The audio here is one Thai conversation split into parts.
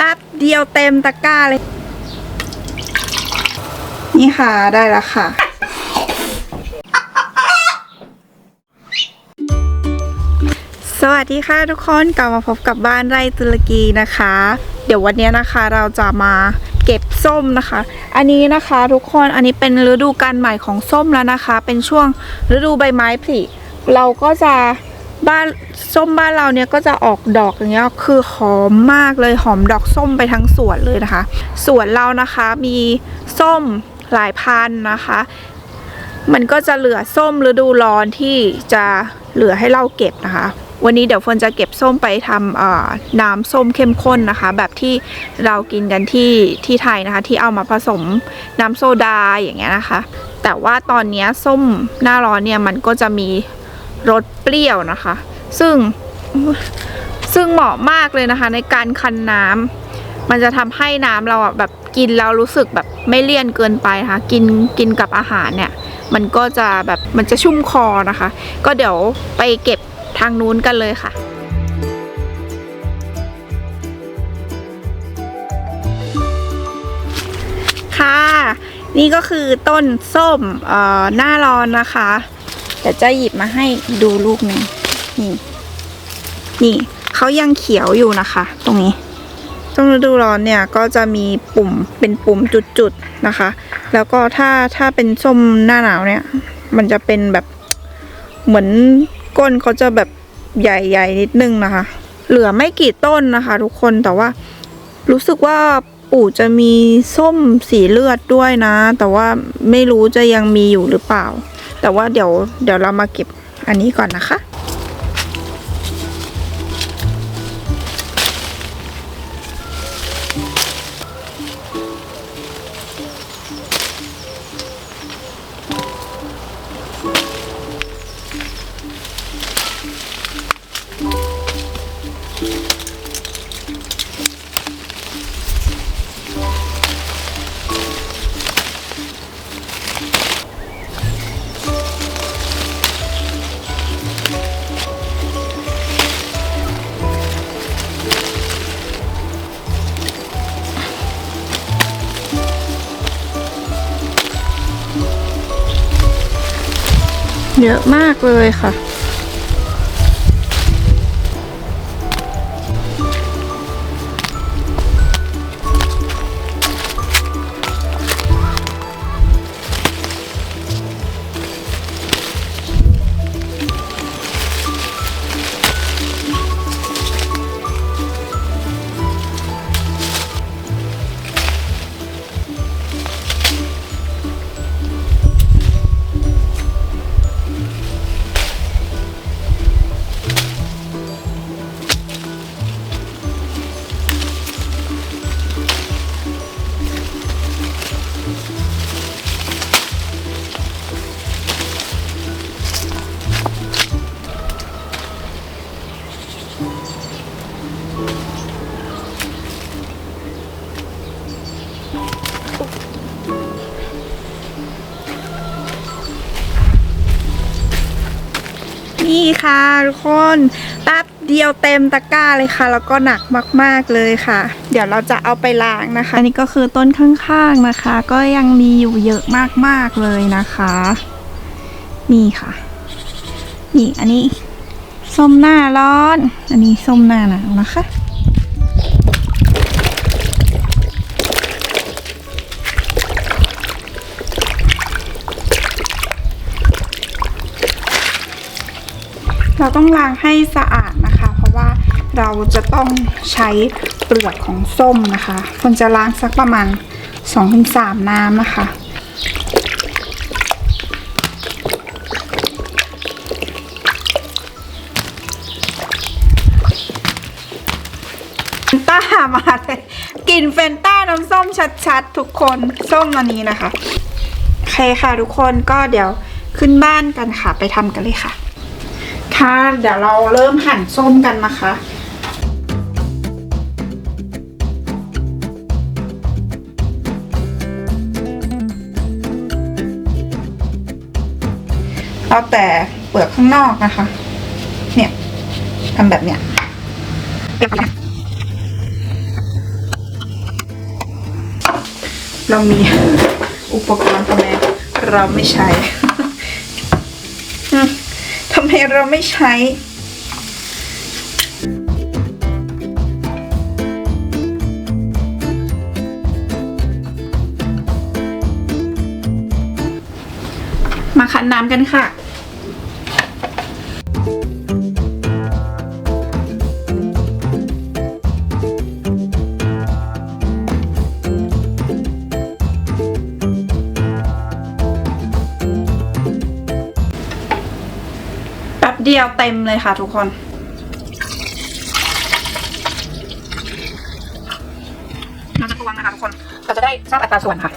แป๊บเดียวเต็มตะกร้าเลย นี่ค่ะได้แล้วค่ะ สวัสดีค่ะทุกคนกลับมาพบกับบ้านไร่ตุรกีนะคะ เดี๋ยววันนี้นะคะเราจะมาเก็บส้มนะคะ อันนี้นะคะทุกคนอันนี้เป็นฤดูกาลใหม่ของส้มแล้วนะคะ เป็นช่วงฤดูใบไม้ผลิเราก็จะ บ้านส้มบ้านเราเนี่ยก็จะออกดอกอย่างเงี้ยคือหอมมากเลยหอมดอกส้มไปทั้งสวนเลยนะคะ สวนเรานะคะมีส้มหลายพันนะคะ มันก็จะเหลือส้มฤดูร้อนที่จะเหลือให้เราเก็บนะคะ วันนี้เดี๋ยวเฟิร์นจะเก็บส้มไปทำน้ำส้มเข้มข้นนะคะ แบบที่เรากินกันที่ที่ไทยนะคะ ที่เอามาผสมน้ำโซดาอย่างเงี้ยนะคะ แต่ว่าตอนนี้ส้มหน้าร้อนเนี่ยมันก็จะมี รสเปรี้ยวนะคะ ซึ่งซึ่งเหมาะมากเลยนะคะ ในการคั้นน้ำมันจะทำให้น้ำเราอะแบบกินแล้วรู้สึกแบบไม่เลี่ยนเกินไปนะคะกินกินกับอาหารเนี่ย มันก็จะแบบมันจะชุ่มคอนะคะ ก็เดี๋ยวไปเก็บทางนู้นกันเลยค่ะค่ะ นี่ก็คือต้นส้มเอ่อหน้าร้อนนะคะ เดี๋ยวจะหยิบมาให้ดูลูกหนึ่งนี่ นี่เขายังเขียวอยู่นะคะ ตรงนี้ช่วงฤดูร้อนเนี่ยก็จะมีปุ่มเป็นปุ่มจุดๆนะคะ แล้วก็ถ้าถ้าเป็นส้มหน้าหนาวเนี่ย มันจะเป็นแบบเหมือนก้นเขาจะแบบใหญ่ๆนิดนึงนะคะ เหลือไม่กี่ต้นนะคะ ทุกคนแต่ว่ารู้สึกว่าปู่จะมีส้มสีเลือดด้วยนะ แต่ว่าไม่รู้จะยังมีอยู่หรือเปล่า แต่ว่าเดี๋ยวเดี๋ยวเรามาเก็บอันนี้ก่อนนะคะ เยอะมากเลยค่ะ ค่ะทุกคนแป๊บเดียวเต็มตะกร้าเลยค่ะ แล้วก็หนักมาก ๆเลยค่ะ เดี๋ยวเราจะเอาไปล้างนะคะ อันนี้ก็คือต้นข้างๆนะคะ ก็ยังมีอยู่เยอะมากๆเลยนะคะ นี่ค่ะ นี่อันนี้ส้มหน้าร้อน อันนี้ส้มหน้าหนาวนะคะ เราต้องล้างให้สะอาดนะคะ เพราะว่าเราจะต้องใช้เปลือกของส้มนะคะคนจะล้างสักประมาณ 2-3 น้ำนะคะเต้ามาเลยกลิ่นเฟนต้าน้ำส้มชัดๆ ทุกคนส้มอันนี้นะคะ โอเคค่ะทุกคนก็เดี๋ยวขึ้นบ้านกันค่ะ ไปทำกันเลยค่ะ ค่ะ เดี๋ยวเราเริ่มหั่นส้มกันนะคะเอาแต่เปลือกข้างนอกนะคะ เนี่ยทำแบบเนี้ยเรามีอุปกรณ์ทำไมเราไม่ใช้ เราไม่ใช้มาคั้นน้ำกันค่ะ เต็มเลยค่ะทุกคน เราจะตวงนะคะทุกคน เราจะได้ทราบอัตราส่วนค่ะ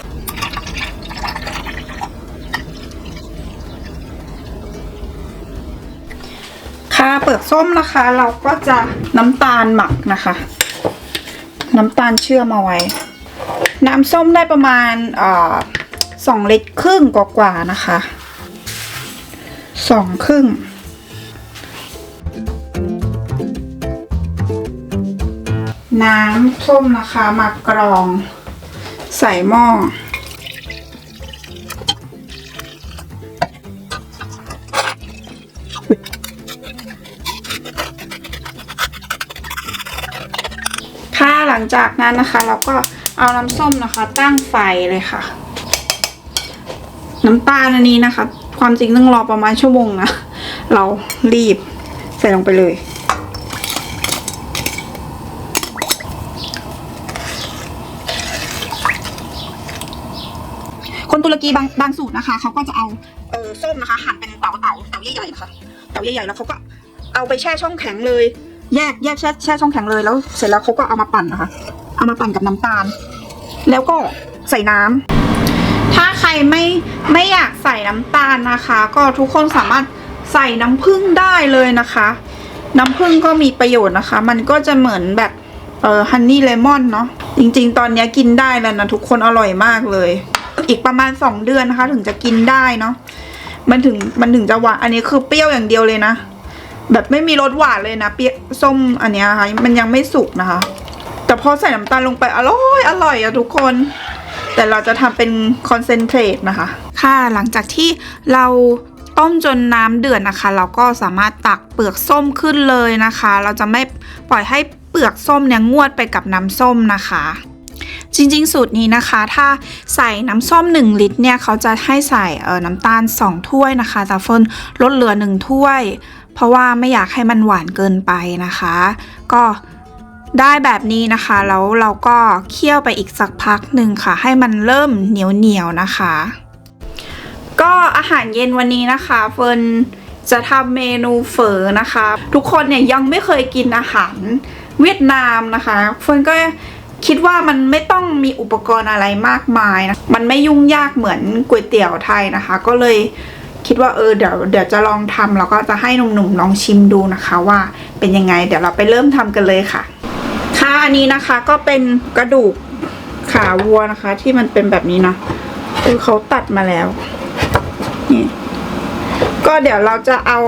ค่ะเปลือกส้มนะคะ เราก็จะน้ำตาลหมักนะคะ น้ำตาลเชื่อมเอาไว้ น้ำส้มได้ประมาณสองลิตรครึ่งกว่าๆนะคะสองครึ่ง น้ำส้มนะคะมากรอง ใส่หม้อค่ะหลังจากนั้นนะคะ เราก็เอาน้ำส้มนะคะ ตั้งไฟเลยค่ะ น้ำตาลอันนี้นะคะ ความจริงต้องรอประมาณชั่วโมงนะ เรารีบใส่ลงไปเลย ตุรกีบางบางสูตรนะคะเขาก็จะเอาเออส้มนะคะหั่นเป็นเต๋าเต๋าเต๋าใหญ่ๆนะคะเต๋าใหญ่ๆแล้วเขาก็เอาไปแช่ช่องแข็งเลย แยกแยกแช่แช่ช่องแข็งเลยแล้ว เสร็จแล้วเขาก็เอามาปั่นนะคะ เอามาปั่นกับน้ำตาล แล้วก็ใส่น้ำถ้าใครไม่ไม่อยากใส่น้ำตาลนะคะ ก็ทุกคนสามารถใส่น้ำผึ้งได้เลยนะคะ น้ำผึ้งก็มีประโยชน์นะคะ มันก็จะเหมือนแบบเออฮันนี่เลมอนเนาะจริงๆ ตอนนี้กินได้แล้วนะทุกคนอร่อยมากเลย อีกประมาณสองเดือนนะคะ ถึงจะกินได้เนาะมันถึงมันถึงจะหวานอันนี้คือเปรี้ยวอย่างเดียวเลยนะแบบไม่มีรสหวานเลยนะเปรี้ยวส้มอันนี้ยค่ะมันยังไม่สุกนะคะ แต่พอใส่น้ำตาลลงไปอร่อยอร่อยอะทุกคน แต่เราจะทำเป็นคอนเซนเทรตนะคะ ค่ะหลังจากที่เราต้มจนน้ำเดือดนะคะ เราก็สามารถตักเปลือกส้มขึ้นเลยนะคะ เราจะไม่ปล่อยให้เปลือกส้มเนี่ยงวดไปกับน้ำส้มนะคะ จริง ๆ สูตรนี้นะคะ ถ้าใส่น้ำส้ม 1 ลิตรเนี่ยเขาจะให้ใส่เอ่อน้ำตาล 2 ถ้วยนะคะแต่เฟิร์นลดเหลือ 1 ถ้วย เพราะว่าไม่อยากให้มันหวานเกินไปนะคะ ก็ได้แบบนี้นะคะ แล้วเราก็เคี่ยวไปอีกสักพักหนึ่งค่ะ ให้มันเริ่มเหนียวเหนียวนะคะ ก็อาหารเย็นวันนี้นะคะเฟิร์นจะทำเมนูเฝอนะคะ ทุกคนเนี่ยยังไม่เคยกินอาหารเวียดนามนะคะเฟิร์นก็ คิดว่ามันไม่ต้องมีอุปกรณ์อะไรมากมายนะ มันไม่ยุ่งยากเหมือนก๋วยเตี๋ยวไทยนะคะ ก็เลยคิดว่าเออเดี๋ยวเดี๋ยวจะลองทำแล้วก็จะให้หนุ่มๆลองชิมดูนะคะว่าเป็นยังไง เดี๋ยวเราไปเริ่มทำกันเลยค่ะ ค่ะอันนี้นะคะก็เป็นกระดูกขาวัวนะคะ ที่มันเป็นแบบนี้นะคือเขาตัดมาแล้วนี่ก็เดี๋ยวเราจะเอา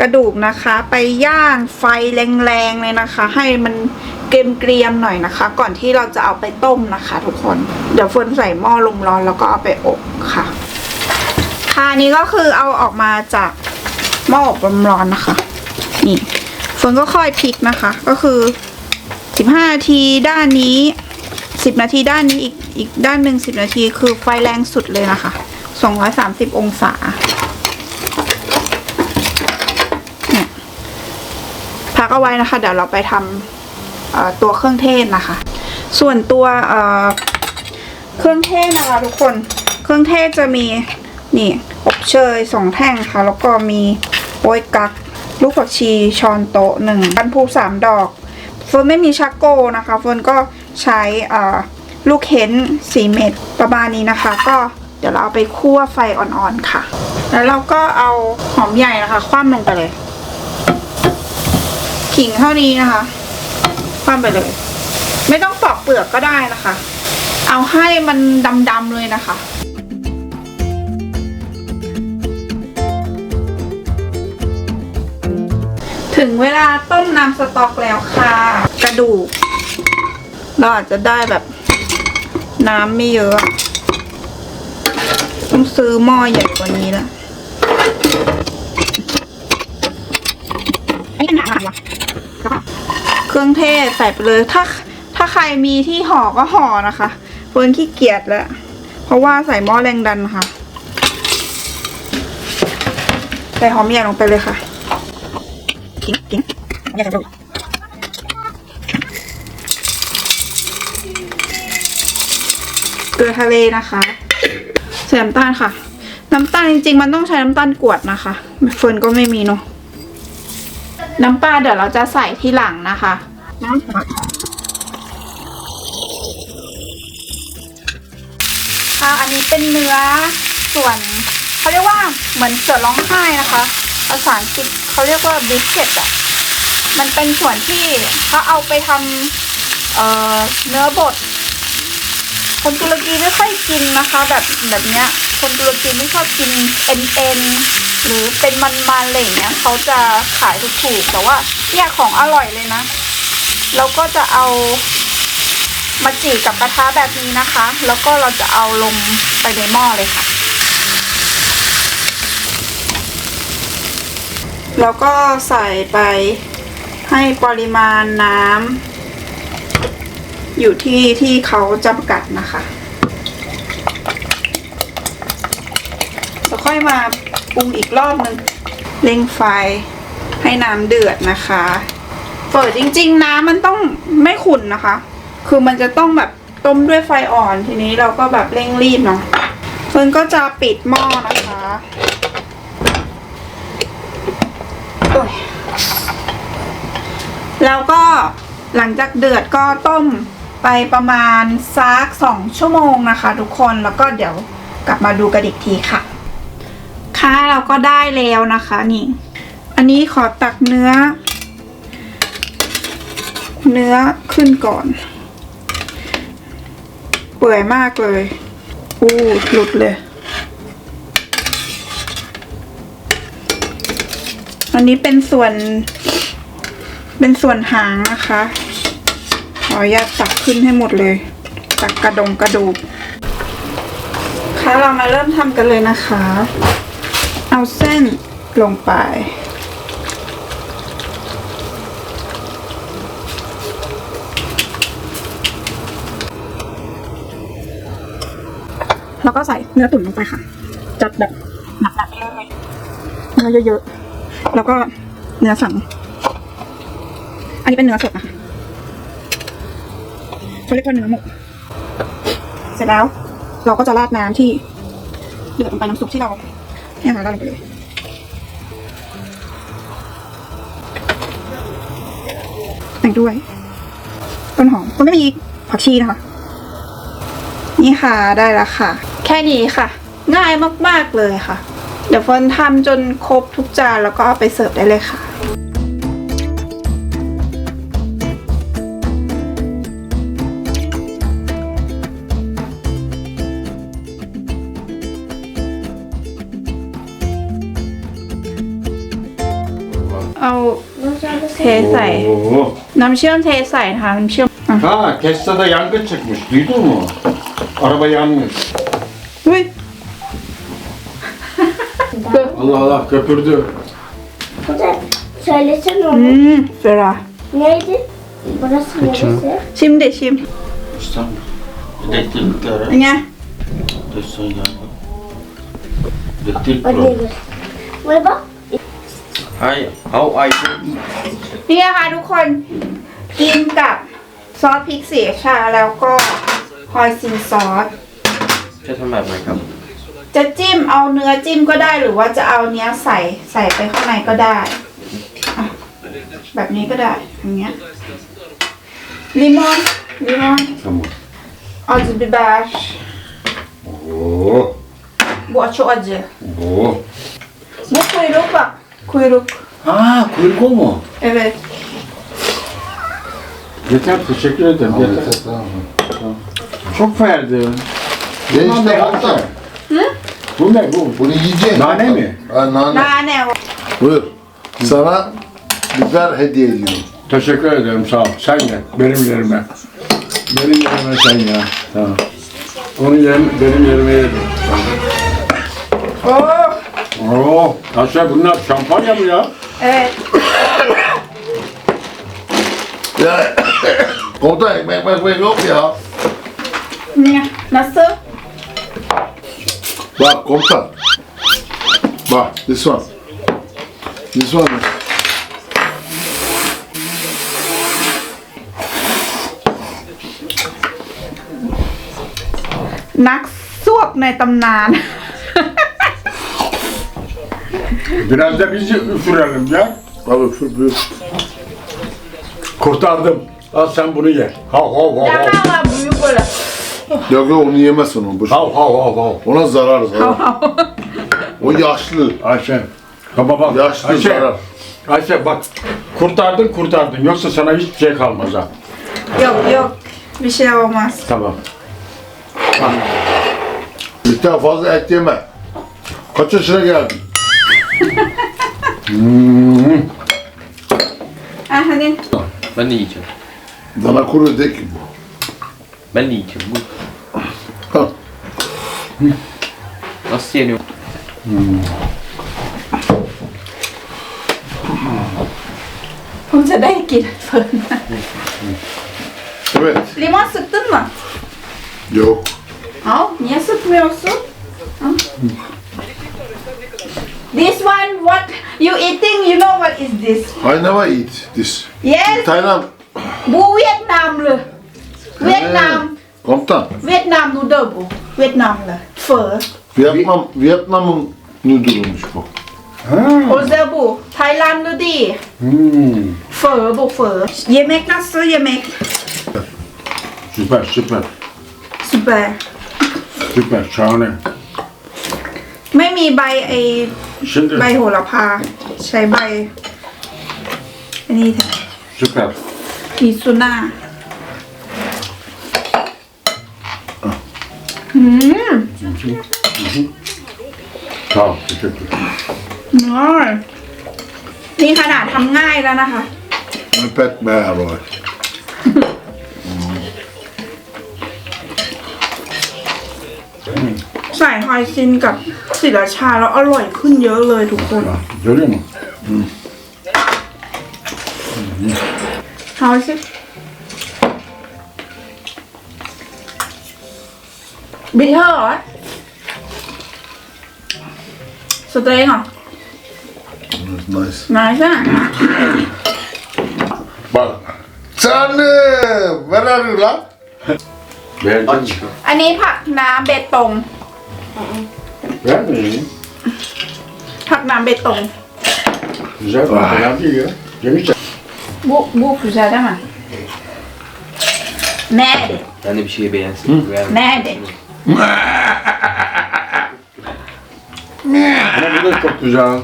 กระดูกนะคะ ไปย่างไฟแรงๆเลยนะคะ ให้มัน เกรียมๆหน่อยนะคะ ก่อนที่เราจะเอาไปต้มนะคะ ทุกคน เดี๋ยวเฟิร์นใส่หม้อลมร้อนแล้วก็เอาไปอบค่ะ ค่ะนี้ก็คือเอาออกมาจากหม้ออบลมร้อนนะคะ นี่เฟิร์นก็ค่อยพลิกนะคะ ก็คือสิบห้านาทีด้านนี้สิบนาทีด้านนี้อีกอีกด้านหนึ่งสิบนาทีคือไฟแรงสุดเลยนะคะสองร้องศาเนี่ยพักเอาไว้นะคะ เดี๋ยวเราไปทำ ตัวเครื่องเทศนะคะ ส่วนตัวเครื่องเทศนะคะทุกคน เครื่องเทศจะมีนี่อบเชยสองแท่งค่ะ แล้วก็มีโป๊ยกักลูกผักชีช้อนโต๊ะหนึ่งบันพูสามดอกเฟิร์นไม่มีชักโกนะคะเฟิร์นก็ใช้ลูกเห็นสีเม็ดประมาณนี้นะคะ ก็เดี๋ยวเราเอาไปคั่วไฟอ่อนๆค่ะ แล้วเราก็เอาหอมใหญ่นะคะ คว่ำลงไปเลย ขิงเท่านี้นะคะ คว่ำไปเลย ไม่ต้องปอกเปลือกก็ได้นะคะ เอาให้มันดำๆเลยนะคะถึงเวลาต้มน้ำสต๊อกแล้วค่ะ กระดูกเราอาจจะได้แบบน้ำไม่เยอะ ต้องซื้อหม้อใหญ่กว่านี้ละไอ้หนาวะ รื่องเทศใส่ไปเลย ถ้าถ้าใครมีที่ห่อก็ห่อนะคะเฟิร์นขี้เกียจแล้ว เพราะว่าใส่หม้อแรงดันค่ะ ใส่หอมใหญ่ลงไปเลยค่ะทิ้งทิ้งอมใหญ่ใส่ลงไปเกลือทะเลนะคะใส่น้ำตาลค่ะ น้ำตาลจริงๆ มันต้องใช้น้ำตาลกวดนะคะเฟิร์นก็ไม่มีเนาะ น้ำปลาเดี๋ยวเราจะใส่ที่หลังนะคะน้าค่ะอันนี้เป็นเนื้อส่วนเขาเรียกว่าเหมือนเสือร้องไห้นะคะภาษาอังกฤษเขาเรียกว่าบิสเกตอะมันเป็นส่วนที่เขาเอาไปทำเเนื้อบด คนตุรกีไม่ค่อยกินนะคะ แบบแบบเนี้ย คนตุรกีไม่ชอบกินเอ็นเอ็นหรือเป็นมันๆอะไรอย่างเงี้ยเขาจะขายถูกๆแต่ว่าเนี่ยของอร่อยเลยนะแล้วก็จะเอามาจีกับกระทะแบบนี้นะคะ แล้วก็เราจะเอาลงไปในหม้อเลยค่ะ แล้วก็ใส่ไปให้ปริมาณน้ำ อยู่ที่ที่เขาจำกัดนะคะแล้วค่อยมาปรุงอีกรอบนึงเร่งไฟให้น้ำเดือดนะคะเปิดจริง ๆ น้ำมันต้องไม่ขุ่นนะคะ คือมันจะต้องแบบต้มด้วยไฟอ่อนทีนี้เราก็แบบเร่งรีบเนาะเฟิร์นก็จะปิดหม้อนะคะแล้วก็หลังจากเดือดก็ต้ม ไปประมาณซักสองชั่วโมงนะคะ ทุกคนแล้วก็เดี๋ยวกลับมาดูกันอีกทีค่ะ ค่ะเราก็ได้แล้วนะคะนี่ อันนี้ขอตักเนื้อ เนื้อขึ้นก่อน เปื่อยมากเลย อู้หลุดเลย อันนี้เป็นส่วน เป็นส่วนหางนะคะ ออนุญาตตักขึ้นให้หมดเลย ตักกระดงกระดูกค่ะเรามาเริ่มทำกันเลยนะคะ เอาเส้นลงไป แล้วก็ใส่เนื้อตุ๋นลงไปค่ะ จัดแบบหนักๆไปเลยเนื้อเยอะๆ แล้วก็เนื้อสัน อันนี้เป็นเนื้อสดนะคะ เขาเรียกว่าเนื้อหมกเสร็จแล้ว เราก็จะราดน้ำที่เดือดลงไปน้ำซุปที่เราเนี่ยค่ะราดลงไปเลยแต่งด้วย ต้นหอมต้นไม่มีผักชีนะคะ นี่ค่ะได้แล้วค่ะ แค่นี้ค่ะ ง่ายมากๆเลยค่ะ เดี๋ยวเฟิร์นทำจนครบทุกจานแล้วก็เอาไปเสิร์ฟได้เลยค่ะ เทใส่ Oo. น้ำเชื่อมเทใส่นะคะน้ำเชื่อมอ่ะ Ha Tesla'da yangın çıkmış duydun mu? Araba yanmış. อุ้ย Allah Allah köpürdü. Bu da söylesene อื onu. มเวลา Neydi? Burası neresi? ชิมเดี๋ยวชิม İşte elektrikleri, เป็นไง Tesla geldi. Elektrik O pro. değil. Buraya bak. Hayır, how I can eat. นี่นะคะทุกคนกินกับซอสพริกเสียชาแล้วก็ฮอยซินซอสจะทำแบบไหนครับ จะจิ้มเอาเนื้อจิ้มก็ได้หรือว่าจะเอาเนี้ยใส่ใส่ไปข้างในก็ได้อะแบบนี้ก็ได้อย่างเงี้ยลิมอนลิมอน Tamam. acı biber Oo. bu acı acı Oo. bu kuyruk bak kuyruk Ha, kuyruk o mu? evet Yeter teşekkür ederim. Yeter. Çok verdi. Ne işte ne baksana. hakikaten? Bu ne bu? Bunu yiyeceksin. Nane mi? Ha nane. nane Buyur. Sana biber hediye ediyorum. Teşekkür ederim sağ ol. Sen ye. Benim yerime. Benim yerime sen ya. Tamam. Onu yem, benim yerime yedim. โอ้ Oo, Asya bunlar şampanya mı ya? Evet. Ya komutan ekmek ekmek yok ya. เนี่ยนัสเซอร์ Bak komutan. Bak this one. This one. is- นักสวบในตำนาน Biraz da biz üfürelim ya. Al üfür buyur. Kurtardım. Al sen bunu ye. Hav hav hav hav. Ama büyük böyle. Yok yok onu yemezsin onu. Boş. Hav hav hav hav. Ona zarar zarar. o yaşlı. Ayşe. Baba bak. Yaşlı Ayşe. zarar. Ayşe bak. Kurtardın kurtardın. Yoksa sana hiçbir şey kalmaz ha. Yok yok. Bir şey olmaz. Tamam. Al. Bir daha fazla et yeme. Kaç yaşına geldin? อะฮันนี่ Ben de yiyeceğim. Dana kuru de ki bu. Ben de yiyeceğim. Bu Ha. nasıl yeniyor? ผมจะได้กินเฟิร์น Evet. ลิมอน sıktın mı Yok. Al niye sıkmıyorsun Al. This one what you eating you know what is this I never eat this. Yes Tayland. บูเวียดนามเลยเวียดนาม Komutan. เวียดนามนูเดิลบูเวียดนามเลยเฝอ Vietnam, Vietnam'ın noodle'ıymış bu. โอเซอร์บูไทยแลนด์ดูดิ Hmm. เฝอบุเฝอเยเมกนัสเยเมก Süper süper. สุเปอร์ Süper şahane. ไม่มีใบไอ Şimdi ใบโหระพา ใช้ใบ อันนี้แทน süper. มีซูน่าอืม Sağ ol. Teşekkür ederim. น้อยนี่ขนาดทำง่ายแล้วนะคะ Müpet meğer ใส่หอยซินกับ ศิลาชาแล้วอร่อยขึ้นเยอะเลยทุกคน Görüyor musun? หอยซิบิทเทอร์เหรอสเต็กเหรอ Nice. นายใช่ไหม Bak. Canım. Ver arıyor lan. Beğendin mi? Aç. อันนี้ผักน้ำเบตง Beğenmedin mi? ผักน้ำเบตง Güzel. Fena değil ya. Yemiş บุบุผู้ชายได้ไหมแม่เด็ Ben de bir şeyi beğensin. Beğen. แม่เด็ Ama bu da çok güzel.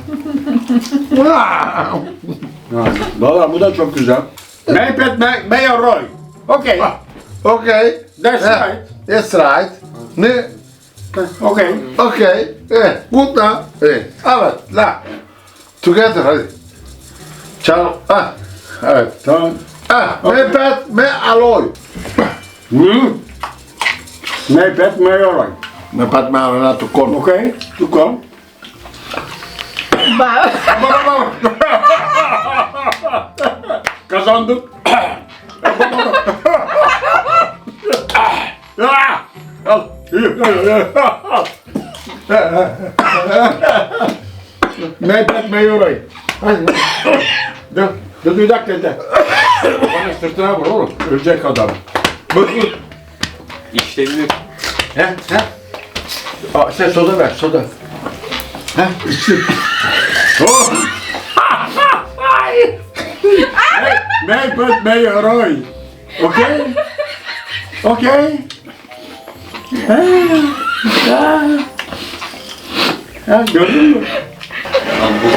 Ha, Valla bu da çok güzel. Meypet me Meyaroy. Okey. Okay. That's Yeah. right. That's right. Ne? Oké. Oké. Eh, goed nou. eh, dan. Allez, la. Together, allez. Ciao. Ah. Eh, allez. Ah, mijn bed, mijn alloy. Mm. Mijn bed, mijn alloy. Mijn bad mijn alloy. Oké, toe kon. Kazandık. Al. Mehmet Meyoray. Hadi. Dur. Dur bir dakika de. Bana sırtına vur oğlum. Ölecek adam. Bak dur. İşlevli. He? He? Aa, sen soda ver soda. He? İçsin. Oh. Hey, Mehmet Meyoray. Okey? Okey? Ha, ha. Ha, gördün mü? Lan bu.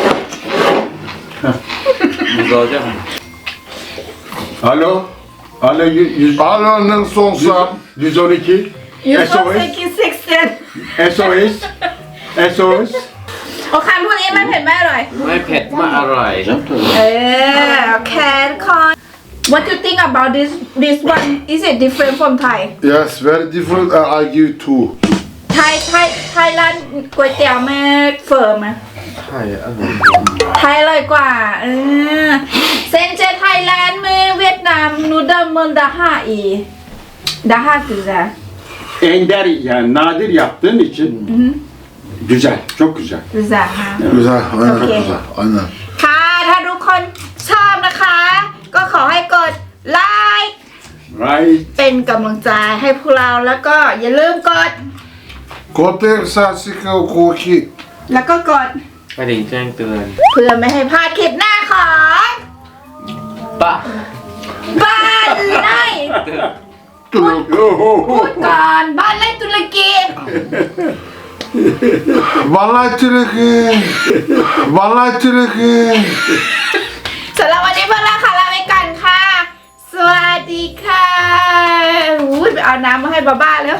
Buz alacak mı? Alo. Alo y- yüz, Alo'nun son sam. 112. ยูโซ SOS เซกิซิกเซน SOS. SOS. โอเคพูดนี้ไม่เผ็ดไม่อร่อย ไม่เผ็ดไม่อร่อย เออโอเคทุกคน What do you think about this this one is it different from Thai Yes, very different. Uh, I give two. ไทยไทยไทยร้านก๋วยเตี๋ยวแม่เฟิร์มอะใช่อร่อยไทยอร่อยกว่าเออเซนเจไทยแลนด์มือเวียดนามนูเดิมเมืองดาฮ่าอีดาฮ่าคืออะไร Ender yani nadir yaptığın için güzel, çok güzel. คืออะไรฮะ Güzel, aynen Okey. güzel. Aynen. ค่ะ ถ้าทุกคนชอบนะคะ ก็ขอให้กดไลค์ Right. เป็นกำลังใจให้พวกเราแล้วก็อย่าลืมกด Kote sasika koki. แล้วก็กดกระดิ่งแจ้งเตือนเพื่อไม่ให้พลาดคลิปหน้าของปะบ้านไล่พูดก่อนบ้านไล่ตุรกี Vallahi Türkiye. Vallahi Türkiye. สำหรับวันนี้พวกเราข ดีค่ะอุ้ยไปเอาน้ำมาให้บ้าๆแล้ว